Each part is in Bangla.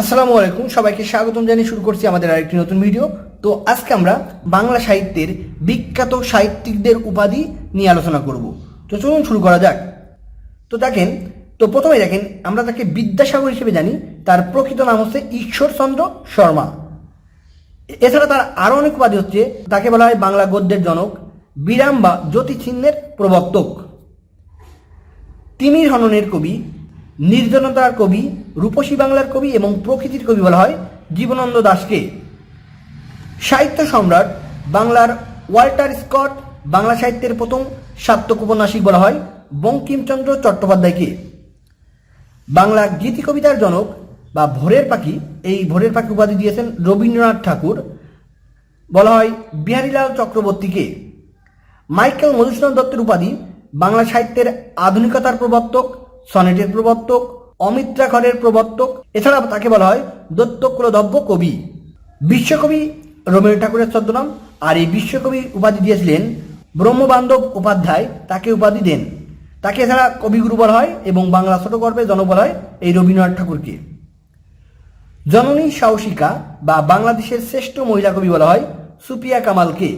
আসসালামু আলাইকুম, সবাইকে স্বাগতম জানিয়ে শুরু করছি আমাদের আরেকটি নতুন ভিডিও। তো আজকে আমরা বাংলা সাহিত্যের বিখ্যাত সাহিত্যিকদের উপাধি নিয়ে আলোচনা করব। তো চলুন শুরু করা যাক। তো দেখেন, তো প্রথমে দেখেন, আমরা তাকে বিদ্যাসাগর হিসেবে জানি। তার প্রকৃত নাম হচ্ছে ঈশ্বরচন্দ্র শর্মা। এছাড়া তার আরও অনেক উপাধি হচ্ছে, তাকে বলা হয় বাংলা গদ্যের জনক, বিরাম বা জ্যোতিচিহ্নের প্রবর্তক। তিমির হননের কবি নির্জনতার কবি, রূপসী বাংলার কবি এবং প্রকৃতির কবি বলা হয় জীবনানন্দ দাশকে সাহিত্য সম্রাট, বাংলার ওয়াল্টার স্কট, বাংলা সাহিত্যের প্রথম সাত্তক উপন্যাসিক বলা হয় বঙ্কিমচন্দ্র চট্টোপাধ্যায়কে। বাংলা গীতি কবিতার জনক বা ভোরের পাখি, এই ভোরের পাখি উপাধি দিয়েছেন রবীন্দ্রনাথ ঠাকুর। বলা হয় বিহারীলাল চক্রবর্তীকে। মাইকেল মধুসূদন দত্তের উপাধি বাংলা সাহিত্যের আধুনিকতার প্রবর্তক সনেটের প্রবর্তক অমিত্রাখরের প্রবর্তক এছাড়া তাকে বলা হয় দত্তকুলদব্য কবি। বিশ্বকবি রবীন্দ্র ঠাকুরের ছদ্মনাম, আর এই বিশ্বকবি উপাধি দিয়েছিলেন ব্রহ্মবান্ধব উপাধ্যায়, তাকে উপাধি দেন। তাকে এছাড়া কবিগুরু বলা হয় এবং বাংলা ছোট গল্পের জনক বলা হয় এই রবীন্দ্রনাথ ঠাকুরকে। জননী সাহসিকা বা বাংলাদেশের শ্রেষ্ঠ মহিলা কবি বলা হয় সুপিয়া কামালকে।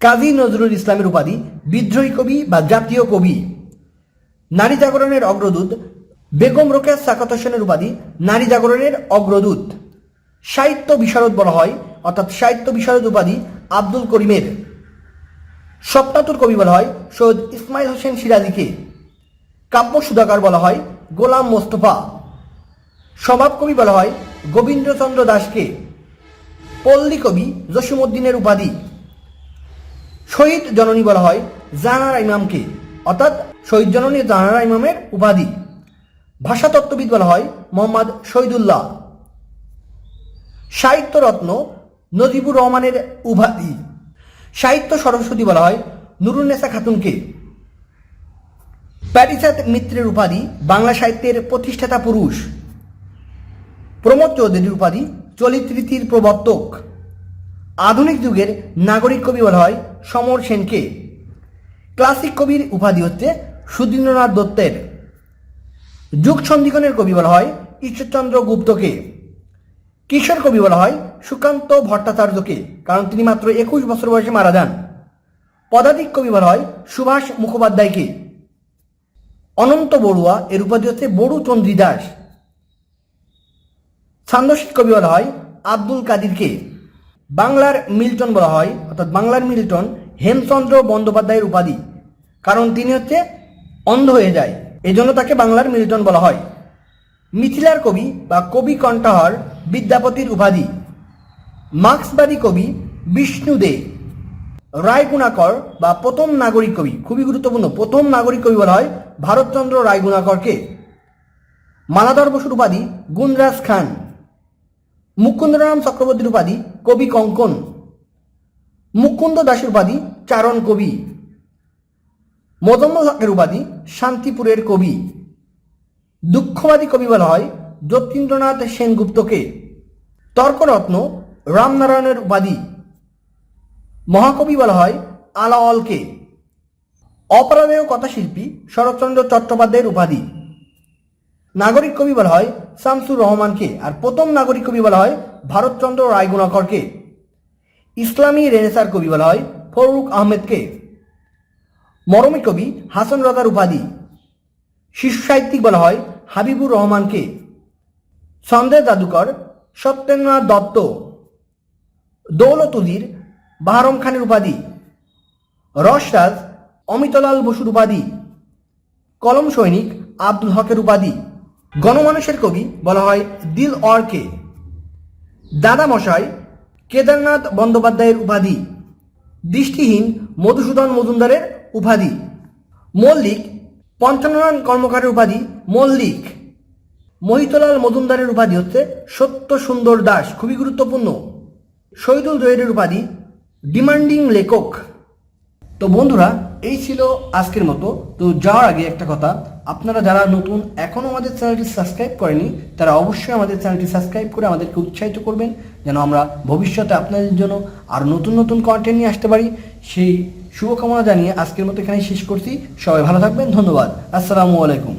কাজী নজরুল ইসলামের উপাধি বিদ্রোহী কবি বা জাতীয় কবি। নারী জাগরণের অগ্রদূত বেগম রোকেয়া সাকাত হোসেনের উপাধি, নারী জাগরণের অগ্রদূত। সাহিত্য বিশারদ বলা হয়, অর্থাৎ সাহিত্য বিশারদ উপাধি আব্দুল করিমের। স্বপ্নাতুর কবি বলা হয় সৈয়দ ইসমাইল হোসেন সিরাজিকে। কাব্য সুধাকার বলা হয়, গোলাম মোস্তফা। স্বভাব কবি বলা হয় গোবিন্দ্রচন্দ্র দাসকে। পল্লী কবি জসিমুদ্দিনের উপাধি। শহীদ জননী বলা হয়, জাহানারা ইমামকে। অর্থাৎ শহীদ জননী জাহানারা ইমামের উপাধি। ভাষাতত্ত্ববিদ বলা হয় মোহাম্মদ শহীদুল্লাহ। সাহিত্য রত্ন নজিবুর রহমানের উপাধি। সাহিত্য সরস্বতী বলা হয় নুরুন্নেসা খাতুনকে। প্যারিসাত মিত্রের উপাধি বাংলা সাহিত্যের প্রতিষ্ঠাতা পুরুষ। প্রমোদ চৌধুরীর উপাধি চলিত রীতির প্রবর্তক। আধুনিক যুগের নাগরিক কবি বলা হয় সমর সেনকে। ক্লাসিক কবির উপাধি হচ্ছে সুধীন্দ্রনাথ দত্তের। যুগ সন্ধিগণের কবি বলা হয় ঈশ্বরচন্দ্র গুপ্তকে। কিশোর কবি বলা হয় সুকান্ত ভট্টাচার্যকে, কারণ তিনি মাত্র একুশ বছর বয়সে মারা যান। পদাতিক কবি বলা হয় সুভাষ মুখোপাধ্যায়কে। অনন্ত বড়ুয়া এর উপাধি হচ্ছে বড়ু চন্দ্রী দাস ছান্দসিক কবি বলা হয় আব্দুল কাদিরকে। বাংলার মিল্টন বলা হয়, অর্থাৎ বাংলার মিল্টন হেমচন্দ্র বন্দ্যোপাধ্যায়ের উপাধি, কারণ তিনি হচ্ছে অন্ধ হয়ে যায়। এজন্য তাকে বাংলার মিল্টন বলা হয়। মিথিলার কবি বা কবি কণ্ঠহর বিদ্যাপতির উপাধি, মার্ক্সবাদী কবি বিষ্ণু দে। রায়গুণাকর বা প্রথম নাগরিক কবি, খুবই গুরুত্বপূর্ণ, প্রথম নাগরিক কবি বলা হয় ভারতচন্দ্র রায়গুণাকরকে। মালাধর বসুর উপাধি গুণরাজ খান। মুকুন্দরাম চক্রবর্তীর উপাধি কবি কঙ্কন। মুকুন্দ দাসের উপাধি চারণ কবি। মদম্ব হকের উপাধি শান্তিপুরের কবি। দুঃখবাদী কবি বলা হয় যতীন্দ্রনাথ সেনগুপ্তকে। তর্করত্ন রামনারায়ণের উপাধি। মহাকবি বলা হয় আলাওয়ালকে। অপরাধেয় কথাশিল্পী শরৎচন্দ্র চট্টোপাধ্যায়ের উপাধি। নাগরিক কবি বলা হয় শামসুর রহমানকে আর প্রথম নাগরিক কবি বলা হয় ভারতচন্দ্র রায়গুণাকরকে। ইসলামী রেনেসার কবি বলা হয় ফরুক আহমেদকে। মরমী কবি হাসান রাজার উপাধি শিশু সাহিত্যিক বলা হয় হাবিবুর রহমানকে। সন্দেহ জাদুকর, সত্যেন্দ্রনাথ দত্ত। দৌলতুদির, বাহারম খানের উপাধি। রসরাজ, অমিতলাল বসুর উপাধি। কলম সৈনিক, আব্দুল হকের উপাধি। গণমানুষের কবি বলা হয় দিল অরকে দাদা মশাই কেদারনাথ বন্দ্যোপাধ্যায়ের উপাধি। দৃষ্টিহীন মধুসূদন মজুমদারের উপাধি। মল্লিক, পঞ্চানন কর্মকারের উপাধি, মল্লিক। মহিতলাল মজুমদারের উপাধি হচ্ছে সত্য সুন্দর দাস, খুবই গুরুত্বপূর্ণ। শহীদুল জয়ের উপাধি, ডিমান্ডিং লেখক। তো বন্ধুরা, এই ছিল আজকের মতো। তো যাওয়ার আগে একটা কথা আপনারা যারা নতুন এখনও আমাদের চ্যানেলটি সাবস্ক্রাইব করেনি, তারা অবশ্যই আমাদের চ্যানেলটি সাবস্ক্রাইব করে আমাদেরকে উৎসাহিত করবেন, যেন আমরা ভবিষ্যতে আপনাদের জন্য আরও নতুন নতুন কন্টেন্ট নিয়ে আসতে পারি। সেই শুভকামনা জানিয়ে আজকের মতো এখানে শেষ করছি। সবাই ভালো থাকবেন, ধন্যবাদ। আসসালামু আলাইকুম।